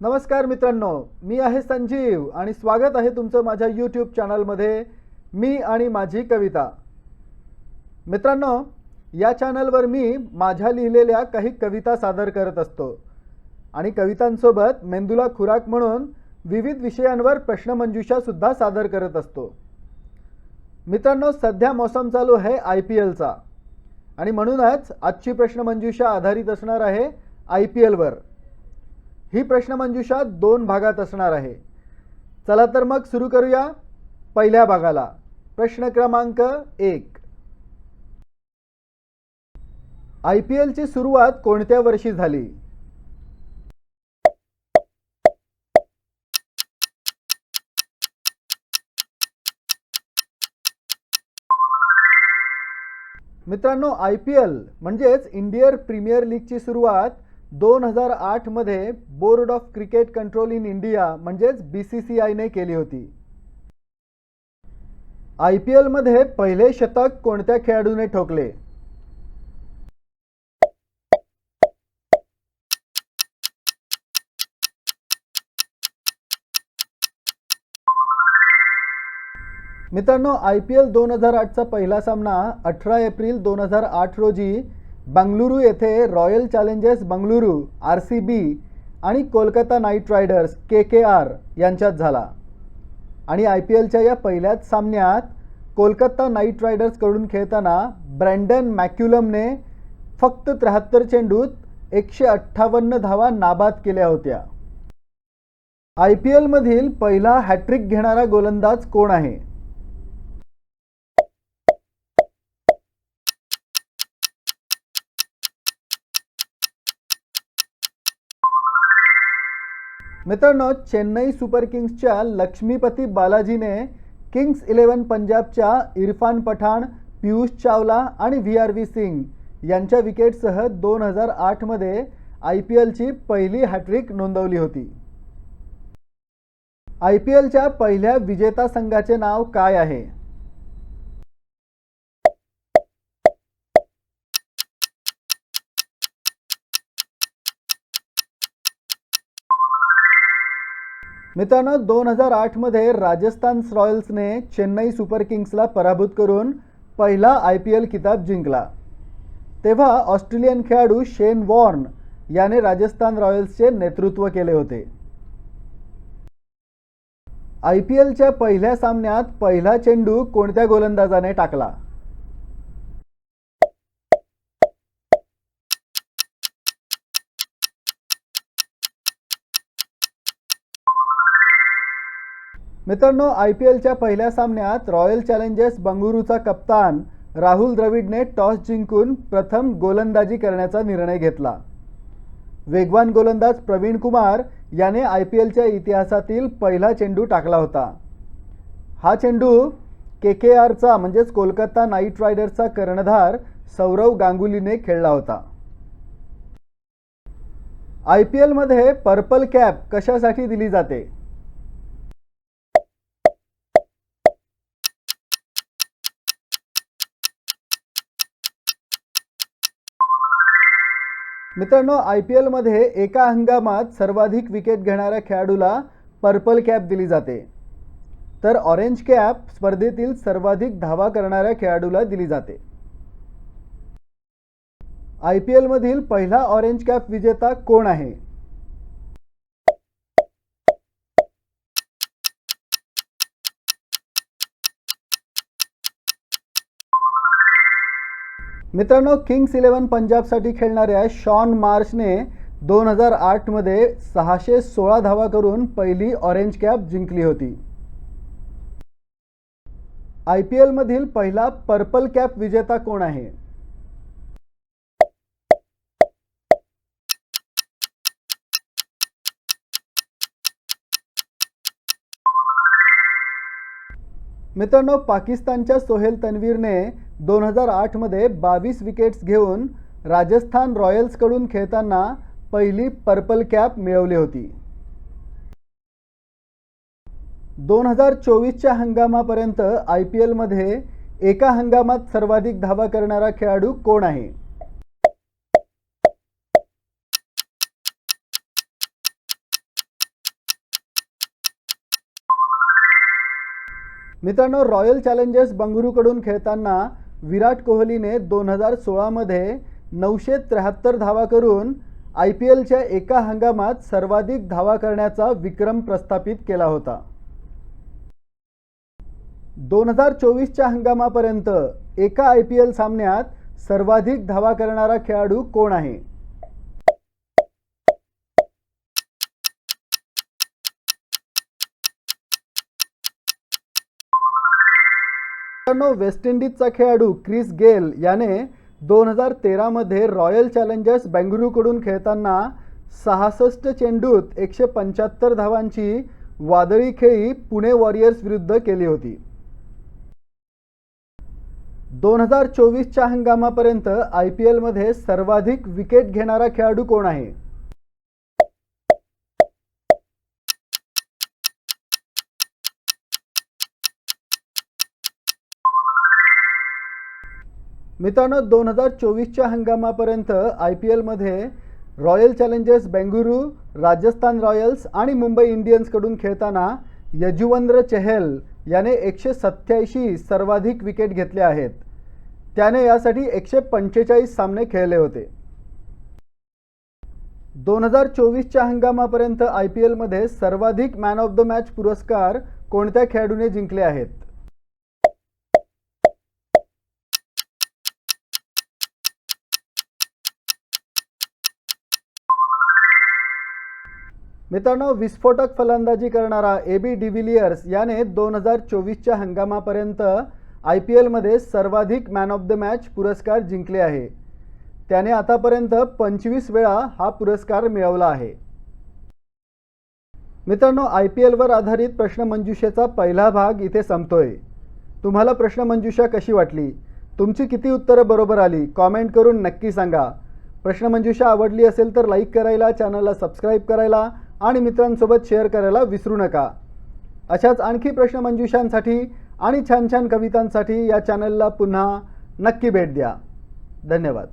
नमस्कार मित्रांनो मी आहे संजीव आणि स्वागत आहे तुमचं माझ्या यूट्यूब चॅनलमध्ये मी आणि माझी कविता. मित्रांनो या चॅनलवर मी माझ्या लिहिलेल्या काही कविता सादर करत असतो आणि कवितांसोबत मेंदूला खुराक म्हणून विविध विषयांवर प्रश्नमंजुषासुद्धा सादर करत असतो. मित्रांनो सध्या मौसम चालू आहे आय पी एलचा आणि म्हणूनच आजची प्रश्नमंजुषा आधारित असणार आहे आय पी एलवर. ही प्रश्नमंजुषा दोन भागात असणार आहे. चला तर मग सुरू करूया पहिल्या भागाला. प्रश्न क्रमांक एक. आय पी एलची सुरुवात कोणत्या वर्षी झाली? मित्रांनो आय पी एल म्हणजेच इंडियन प्रीमियर लीगची सुरुवात दोन हजार आठमध्ये board of cricket control in India म्हणजेच बी सी सी आयने केली होती. आय पी एलमध्ये पहिले शतक कोणत्या खेळाडूने ठोकले? मित्रांनो आय पी एल दोन हजार आठचा पहिला सामना अठरा एप्रिल दोन हजार आठ रोजी बंगळुरू येथे royal challengers Bengaluru R C B आणि Kolkata knight riders K K R यांच्यात झाला. आणि आय पी एलच्या या पहिल्याच सामन्यात कोलकाता नाईट रायडर्सकडून खेळताना ब्रँडन मॅक्युलमने फक्त त्र्याहत्तर चेंडूत एकशे अठ्ठावन्न धावा नाबाद केल्या होत्या. आय पी एलमधील पहिला हॅट्रिक घेणारा गोलंदाज कोण आहे? मित्रांनो चेन्नई सुपर किंग्सच्या लक्ष्मीपती बालाजीने किंग्स इलेव्हन पंजाबच्या इरफान पठाण पियुष चावला आणि व्ही आर व्ही सिंग यांच्या विकेटसह दोन हजार आठमध्ये आय पी एलची पहिली हॅट्रिक नोंदवली होती. आय पी एलच्या पहिल्या विजेता संघाचे नाव काय आहे? मित्रांनो दोन हजार आठमध्ये राजस्थान रॉयल्सने चेन्नई सुपर किंग्सला पराभूत करून पहिला आय पी एल किताब जिंकला. तेव्हा ऑस्ट्रेलियन खेळाडू शेन वॉर्न याने राजस्थान रॉयल्सचे नेतृत्व केले होते. आय पी एलच्या पहिल्या सामन्यात पहिला चेंडू कोणत्या गोलंदाजाने टाकला? मित्रांनो आय पी एलच्या पहिल्या सामन्यात रॉयल चॅलेंजर्स बंगळुरूचा कप्तान राहुल द्रविडने टॉस जिंकून प्रथम गोलंदाजी करण्याचा निर्णय घेतला. वेगवान गोलंदाज प्रवीण कुमार याने आय पी एलच्या इतिहासातील पहिला चेंडू टाकला होता. हा चेंडू के के आरचा म्हणजेच कोलकाता नाईट रायडर्सचा कर्णधार सौरव गांगुलीने खेळला होता. आय पी एलमध्ये पर्पल कॅप कशासाठी दिली जाते? मित्रांनो आय पी एलमध्ये एका हंगामात सर्वाधिक विकेट घेणाऱ्या खेळाडूला पर्पल कॅप दिली जाते. तर ऑरेंज कॅप स्पर्धेतील सर्वाधिक धावा करणाऱ्या खेळाडूला दिली जाते. आय पी एलमधील पहिला ऑरेंज कॅप विजेता कोण आहे? मित्रांनो किंग्स इलेव्हन पंजाबसाठी खेळणाऱ्या शॉन मार्शने दोन हजार आठमध्ये सहाशे सोळा धावा करून पहिली ऑरेंज कॅप जिंकली होती. आय पी एलमधील पहिला पर्पल कॅप विजेता कोण आहे? मित्रांनो पाकिस्तानच्या सोहेल तन्वीरने दोन हजार आठमध्ये बावीस विकेट्स घेऊन राजस्थान रॉयल्सकडून खेळताना पहिली पर्पल कॅप मिळवली होती. दोन हजार चोवीसच्या हंगामापर्यंत आय पी एलमध्ये एका हंगामात सर्वाधिक धावा करणारा खेळाडू कोण आहे? मित्रांनो रॉयल चॅलेंजर्स बंगळुरूकडून खेळताना विराट कोहलीने दोन हजार सोळामध्ये नऊशे त्र्याहत्तर धावा करून आय पी एलच्या एका हंगामात सर्वाधिक धावा करण्याचा विक्रम प्रस्थापित केला होता. दोन हजार चोवीसच्या हंगामापर्यंत एका आय पी एल सामन्यात सर्वाधिक धावा करणारा खेळाडू कोण आहे? मित्रांनो वेस्ट इंडिजचा खेळाडू क्रिस गेल याने दोन हजार तेरामध्ये रॉयल चॅलेंजर्स बेंगळुरूकडून खेळताना सहासष्ट चेंडूत एकशे पंच्याहत्तर धावांची वादळी खेळी पुणे वॉरियर्स विरुद्ध केली होती. दोन हजार चोवीसच्या हंगामापर्यंत आय पी एलमध्ये सर्वाधिक विकेट घेणारा खेळाडू कोण आहे? मित्रांनो दोन हजार चोवीसच्या हंगामापर्यंत आय पी एलमध्ये royal challengers Bengaluru Rajasthan royals आणि मुंबई इंडियन्सकडून खेळताना यजुवंद्र चहल याने एकशे सत्याऐंशी सर्वाधिक विकेट घेतले आहेत. त्याने यासाठी एकशे पंचेचाळीस सामने खेळले होते. दोन हजार चोवीसच्या हंगामापर्यंत आय पी एलमध्ये सर्वाधिक मॅन ऑफ द मॅच पुरस्कार कोणत्या खेळाडूने जिंकले आहेत? मित्रांनो विस्फोटक फलंदाजी करणारा ए बी डिव्हिलियर्स याने दोन हजार चोवीसच्या हंगामापर्यंत आय पी एलमध्ये सर्वाधिक मॅन ऑफ द मॅच पुरस्कार जिंकले आहे. त्याने आतापर्यंत पंचवीस वेळा हा पुरस्कार मिळवला आहे. मित्रांनो आय पी एलवर आधारित प्रश्नमंजुषेचा पहिला भाग इथे संपतोय. तुम्हाला प्रश्नमंजुषा कशी वाटली? तुमची किती उत्तरं बरोबर आली? कॉमेंट करून नक्की सांगा. प्रश्नमंजुषा आवडली असेल तर लाईक करायला चॅनलला सबस्क्राईब करायला आणि मित्रांसोबत शेअर करायला विसरू नका. अशाच आणखी प्रश्नमंजुषांसाठी आणि छान छान कवितांसाठी या चॅनलला पुन्हा नक्की भेट द्या. धन्यवाद.